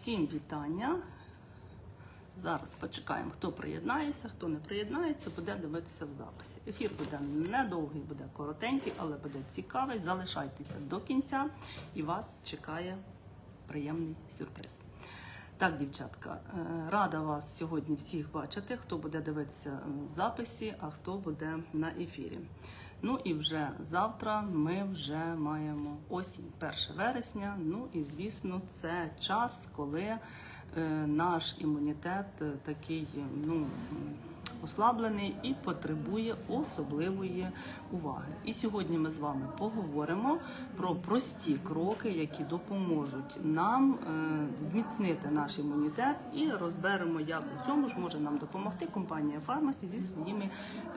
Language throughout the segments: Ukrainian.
Всім вітання. Зараз почекаємо, хто приєднається, хто не приєднається, буде дивитися в записі. Ефір буде недовгий, буде коротенький, але буде цікавий. Залишайтеся до кінця і вас чекає приємний сюрприз. Так, дівчатка, е, рада вас сьогодні всіх бачити, хто буде дивитися в записі, а хто буде на ефірі. Ну і вже завтра ми вже маємо осінь, 1 вересня. Ну і звісно, це час, коли е, наш імунітет е, такий ну, ослаблений і потребує особливої уваги. І сьогодні ми з вами поговоримо про прості кроки, які допоможуть нам е, зміцнити наш імунітет, і розберемо, як у цьому ж може нам допомогти компанія Фармасі зі своїми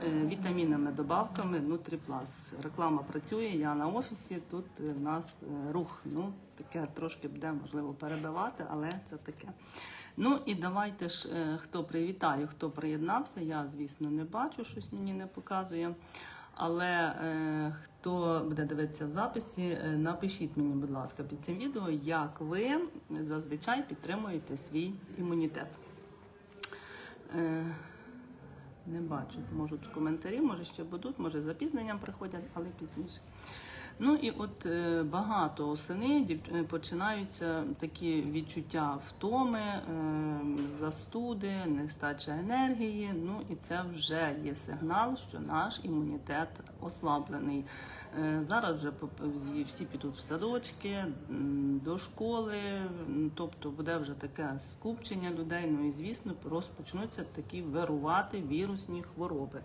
е, вітамінами, добавками Нутріплас. Реклама працює. Я на офісі. Тут в нас е, рух. Ну таке трошки буде можливо перебивати, але це таке. Ну і давайте ж, е, хто привітаю, хто приєднався. Я, звісно, не бачу, щось мені не показує. Але е, хто буде дивитися в записі, е, напишіть мені, будь ласка, під цим відео, як ви зазвичай підтримуєте свій імунітет. Е, не бачу, може тут коментарі, може ще будуть, може з запізненням приходять, але пізніше. Ну і от е, багато осени е, починаються такі відчуття втоми, е, застуди, нестача енергії. Ну і це вже є сигнал, що наш імунітет ослаблений. Е, Зараз вже всі- підуть в садочки, до школи, тобто буде вже таке скупчення людей. Ну і звісно, розпочнуться такі вирувати вірусні хвороби.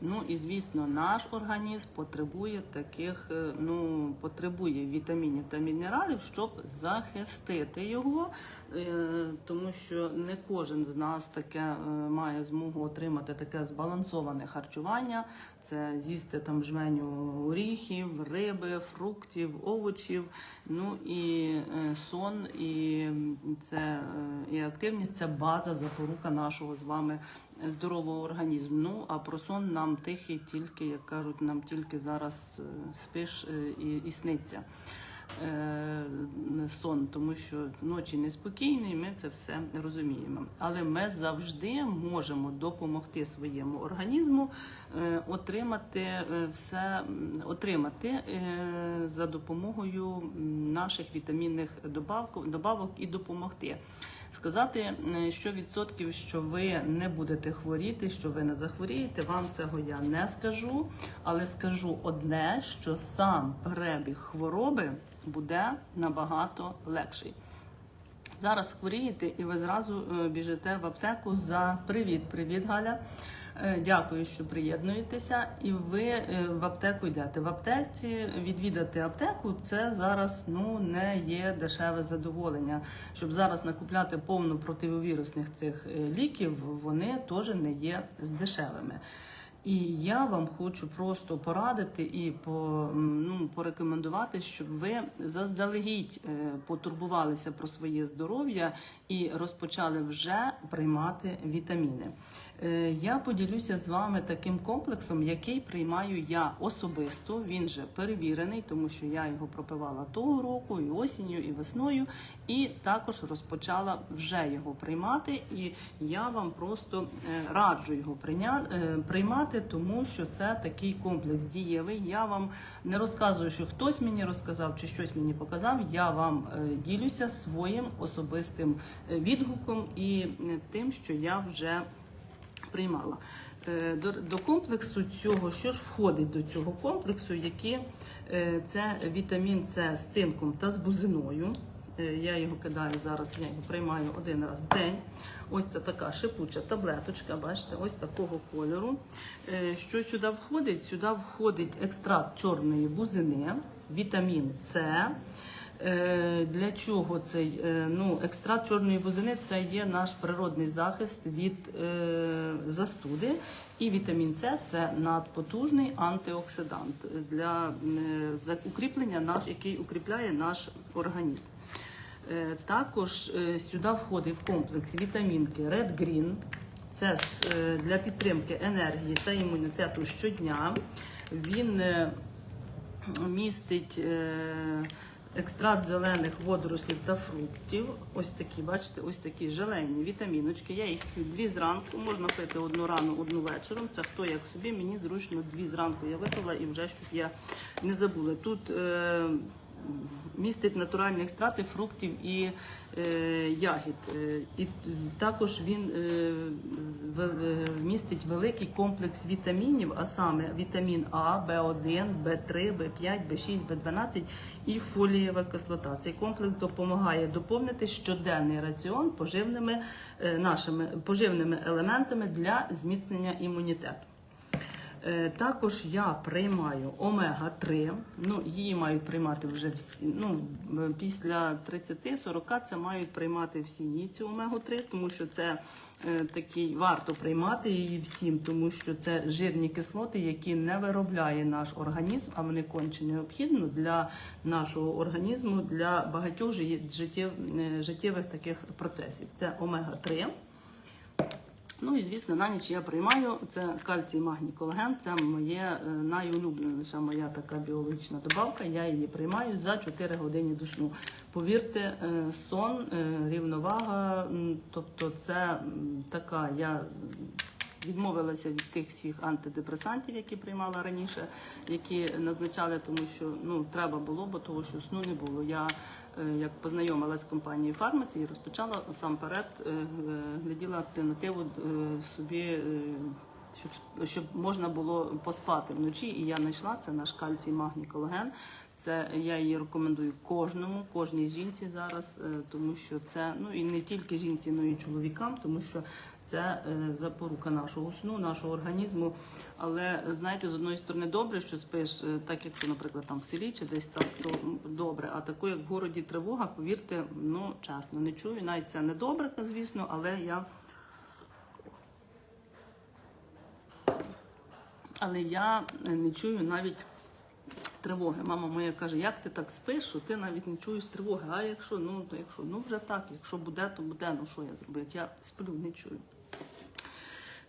Ну і звісно, наш організм потребує таких, е, ну потребує вітамінів та мінералів, щоб захистити його, е, тому що не кожен з нас таке має змогу отримати таке збалансоване харчування. Це з'їсти там жменю оріхів, риби, фруктів, овочів. Ну і е, сон, і це е, і активність це база запорука нашого з вами здорового організму. Ну а про сон нам тихий, тільки як кажуть, нам тільки зараз е, спиш і, і сниться. Е, Сон, тому що ночі неспокійні, ми це все розуміємо. Але ми завжди можемо допомогти своєму організму е, отримати е, все, отримати за допомогою наших вітамінних добавок і допомогти. Сказати, е, що відсотків, що ви не будете хворіти, що ви не захворієте, вам цього я не скажу, але скажу одне, що сам перебіг хвороби буде набагато легший. Зараз хворієте і ви зразу е, біжите в аптеку за привіт. Привіт, Галя. Е, Дякую, що приєднуєтеся. І ви е, в аптеку йдете. В аптеці відвідати аптеку це зараз ну не є дешеве задоволення. Щоб зараз накупляти повну противовірусних цих е, ліків, вони теж не є з дешевими. І я вам хочу просто порадити і по, ну, порекомендувати, щоб ви заздалегідь е, потурбувалися про своє здоров'я і розпочали вже приймати вітаміни. Е, Я поділюся з вами таким комплексом, який приймаю я особисто. Він же перевірений, тому що я його пропивала того року, і осінню, і весною, і також розпочала вже його приймати. І я вам просто е, раджу його прийня- е, тому що це такий комплекс дієвий. Я вам не розказую, що хтось мені розказав чи щось мені показав. Я вам е, ділюся своїм особистим е, відгуком і е, тим, що я вже приймала. До, до комплексу цього, що ж входить до цього комплексу, які це вітамін С з цинком та з бузиною. Е, Я його кидаю зараз, я його приймаю один раз в день. Ось це така шипуча таблеточка, бачите, ось такого кольору. Е, Що сюди входить? Сюди входить екстракт чорної бузини, вітамін С. Е, Для чого цей ну, екстракт чорної бузини це є наш природний захист від застуди. І вітамін С це надпотужний антиоксидант для е, укріплення наш, який укріпляє наш організм. Е, Також е, сюди входить в комплекс вітамінки Red Green. Це для підтримки енергії та імунітету щодня. Він містить екстракт зелених водорослів та фруктів. Ось такі, бачите, ось такі желені вітаміночки. Я їх п'ю дві зранку, можна пити одну рану, одну вечором. Це хто як собі, мені зручно дві зранку я випила і вже щоб я не забула. Тут е, містить натуральні екстракти фруктів і е, ягід. Е, і також він е, містить великий комплекс вітамінів, а саме вітамін А, В1, В3, В5, В6, В12 і фолієва кислота. Цей комплекс допомагає доповнити щоденний раціон поживними нашими поживними елементами для зміцнення імунітету. Е, Також я приймаю омега-3. Ну, її мають приймати вже всі. Ну, е, після 30-40 це мають приймати всі цю омегу-3, тому що це е, такий, варто приймати її всім, тому що це жирні кислоти, які не виробляє наш організм, а вони конче необхідно для нашого організму, для багатьох е, життєвих таких процесів. Це омега-3. Ну і звісно, на ніч я приймаю це кальцій, магній, колаген. Це моє е, найулюбленіша моя така біологічна добавка. Я її приймаю за 4 години до сну. Повірте, е, сон, е, рівновага, тобто це така я. Відмовилася від тих всіх антидепресантів, які приймала раніше, які назначали, тому що ну треба було, бо того, що сну не було. Я е, як познайомилась з компанією Фармасі і розпочала сам перед е, гляділа альтернативу е, собі, щоб, щоб можна було поспати вночі. І я знайшла це наш кальцій, магній, колаген. Це я її рекомендую кожному, кожній жінці зараз, е, тому що це ну і не тільки жінці, але й чоловікам, тому що це е, запорука нашого сну, нашого організму. Але знаєте, з одної сторони добре, що спиш, е, так якщо, наприклад, там в селі чи десь так, то добре. А таку, як в городі тривога, повірте, ну чесно, не чую. Навіть це не добре, звісно, але я. Але я не чую навіть тривоги. Мама моя каже, як ти так спиш, що ти навіть не чуєш тривоги. А якщо, ну то якщо, ну вже так, якщо буде, то буде. Ну що я зроблю? Як я сплю, не чую.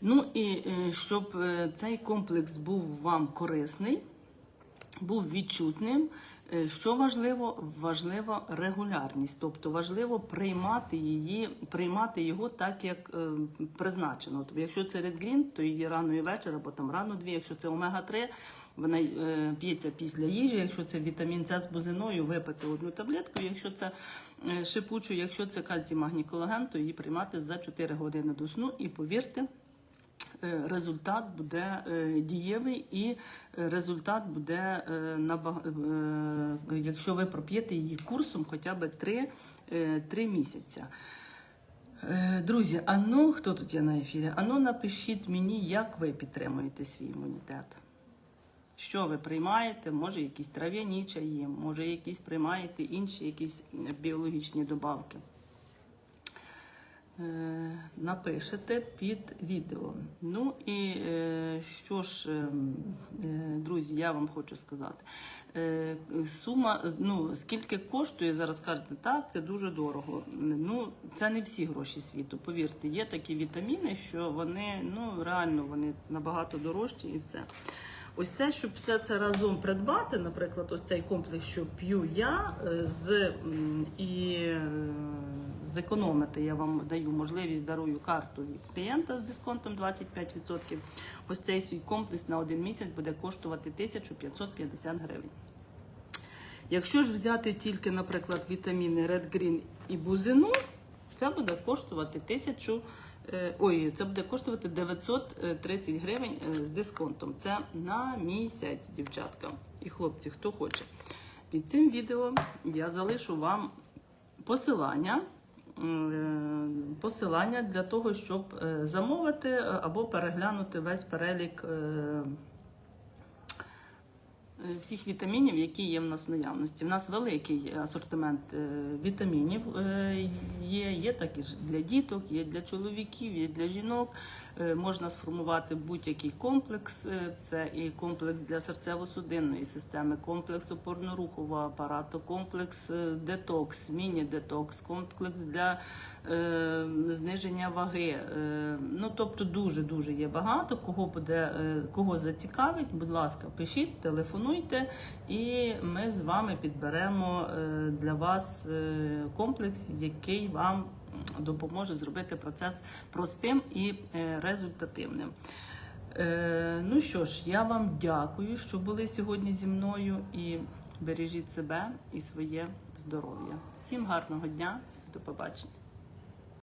Ну і е, щоб е, цей комплекс був вам корисний, був відчутним. Е, Що важливо? Важлива регулярність, тобто важливо приймати її, приймати його так, як е, призначено. Тобто, якщо це Green, то її рано і вечір, або там рано дві. Якщо це омега-3, вона е, п'ється після їжі. Якщо це вітамін С з бузиною, випити одну таблетку. Якщо це е, шипучу, якщо це кальцій, магній, колаген, то її приймати за 4 години до сну. І повірте, результат буде е, дієвий і е, результат буде е, набаг... е, якщо ви проп'єте її курсом хоча б 3, 3 місяця. Е, Друзі, ану, хто тут є на ефірі? Ану, напишіть мені, як ви підтримуєте свій імунітет. Що ви приймаєте? Може, якісь трав'яні чаї, може, якісь приймаєте інші якісь біологічні добавки. Е, напишете під відео. Ну і е, що ж, е, друзі, я вам хочу сказати. Сума, ну скільки коштує, зараз кажете, так, це дуже дорого. Ну, це не всі гроші світу. Повірте, є такі вітаміни, що вони ну реально вони набагато дорожчі і все. Ось це, щоб все це разом придбати, наприклад, ось цей комплекс, що п'ю я е, з і е, зекономити, я вам даю можливість, дарую карту від клієнта з дисконтом 25%. Ось цей свій комплекс на один місяць буде коштувати 1550 гривень. Якщо ж взяти тільки, наприклад, вітаміни Red Green і бузину, це буде коштувати 1000 е, Ой, це буде коштувати 930 гривень е, з дисконтом. Це на місяць, дівчатка і хлопці, хто хоче. Під цим відео я залишу вам посилання. е, Посилання для того, щоб е, замовити е, або переглянути весь перелік е, е, всіх вітамінів, які є в нас в наявності. У нас великий асортимент е, вітамінів е, є. Є такі ж для діток, є для чоловіків, є для жінок. Е, Можна сформувати будь-який комплекс. Е, Це і комплекс для серцево-судинної системи, комплекс опорно-рухового апарату, комплекс е, детокс, міні-детокс, комплекс для е, зниження ваги. Е, ну тобто дуже дуже є багато. Кого буде е, кого зацікавить, будь ласка, пишіть, телефонуйте, і ми з вами підберемо е, для вас комплекс, який вам допоможе зробити процес простим і е, результативним. Е, ну що ж, я вам дякую, що були сьогодні зі мною і бережіть себе і своє здоров'я. Всім гарного дня, до побачення.